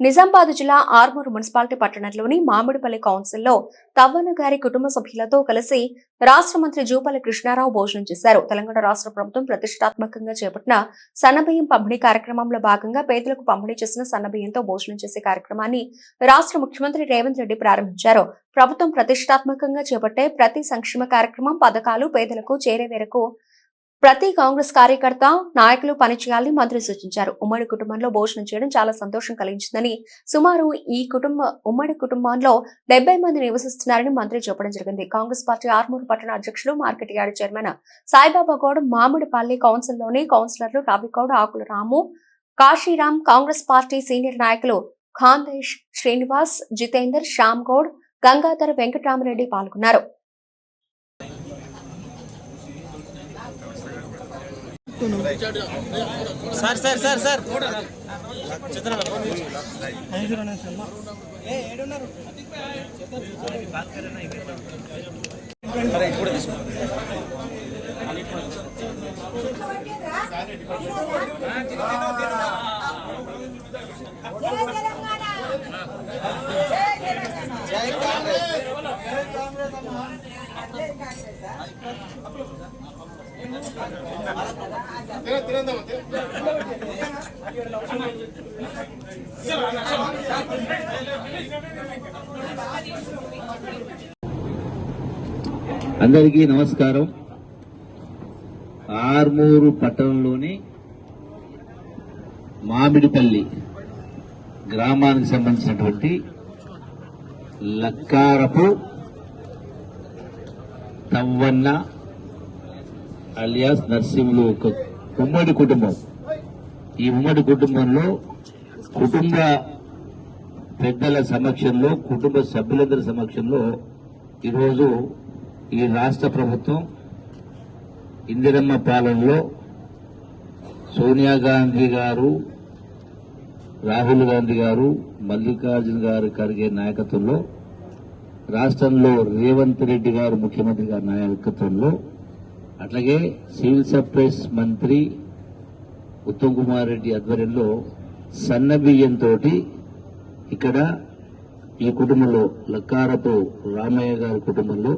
నిజామాబాద్ జిల్లా ఆర్మూర్ మున్సిపాలిటీ పట్టణంలోని మామిడిపల్లి కౌన్సిల్లో తవ్వన గారి కుటుంబ సభ్యులతో కలిసి రాష్ట్ర మంత్రి జూపల్లి కృష్ణారావు భోజనం చేశారు. తెలంగాణ రాష్ట్ర ప్రభుత్వం ప్రతిష్టాత్మకంగా చేపట్టిన సన్నబియ్యం పంపిణీ కార్యక్రమంలో భాగంగా పేదలకు పంపిణీ చేసిన సన్నబియ్యంతో భోజనం చేసే కార్యక్రమాన్ని రాష్ట్ర ముఖ్యమంత్రి రేవంత్ రెడ్డి ప్రారంభించారు. ప్రభుత్వం ప్రతిష్టాత్మకంగా చేపట్టే ప్రతి సంక్షేమ కార్యక్రమం పథకాలు పేదలకు చేరే మేరకు ప్రతి కాంగ్రెస్ కార్యకర్త నాయకులు పనిచేయాలని మంత్రి సూచించారు. ఉమ్మడి కుటుంబంలో భోజనం చేయడం చాలా సంతోషం కలిగించిందని సుమారు ఈ కుటుంబ ఉమ్మడి కుటుంబంలో డెబ్బై మంది నివసిస్తున్నారని మంత్రి చెప్పడం జరిగింది. కాంగ్రెస్ పార్టీ ఆర్మూరు పట్టణ అధ్యక్షులు market yard chairman Saibaba Goud Mamidipalli కౌన్సిల్లోని కౌన్సిలర్లు రావిగౌడ్ ఆకుల రాము కాశీరామ్ కాంగ్రెస్ పార్టీ సీనియర్ నాయకులు ఖాందేశ్ శ్రీనివాస్ జితేందర్ శ్యామ్ గౌడ్ గంగాధర్ వెంకటరామరెడ్డి పాల్గొన్నారు. Sir sir sir sir. జై అందరికీ నమస్కారం. ఆర్మూరు పట్టణంలోని మామిడిపల్లి గ్రామానికి సంబంధించినటువంటి లక్కారపు తవ్వన్న అలియాస్ నర్సింహులు ఒక ఉమ్మడి కుటుంబం. ఈ ఉమ్మడి కుటుంబంలో కుటుంబ పెద్దల సమక్షంలో కుటుంబ సభ్యులందరి సమక్షంలో ఈరోజు ఈ రాష్ట్ర ప్రభుత్వం ఇందిరమ్మ పాలనలో సోనియా గాంధీ గారు రాహుల్ గాంధీ గారు మల్లికార్జున గారు కరిగే నాయకత్వంలో రాష్ట్రంలో రేవంత్ రెడ్డి గారు ముఖ్యమంత్రి గారి నాయకత్వంలో అట్లాగే సివిల్ సప్లైస్ మంత్రి ఉత్తమ్ కుమార్ రెడ్డి ఆధ్వర్యంలో సన్న బియ్యంతో ఇక్కడ ఈ కుటుంబంలో లక్కారపు రామయ్య గారి కుటుంబంలో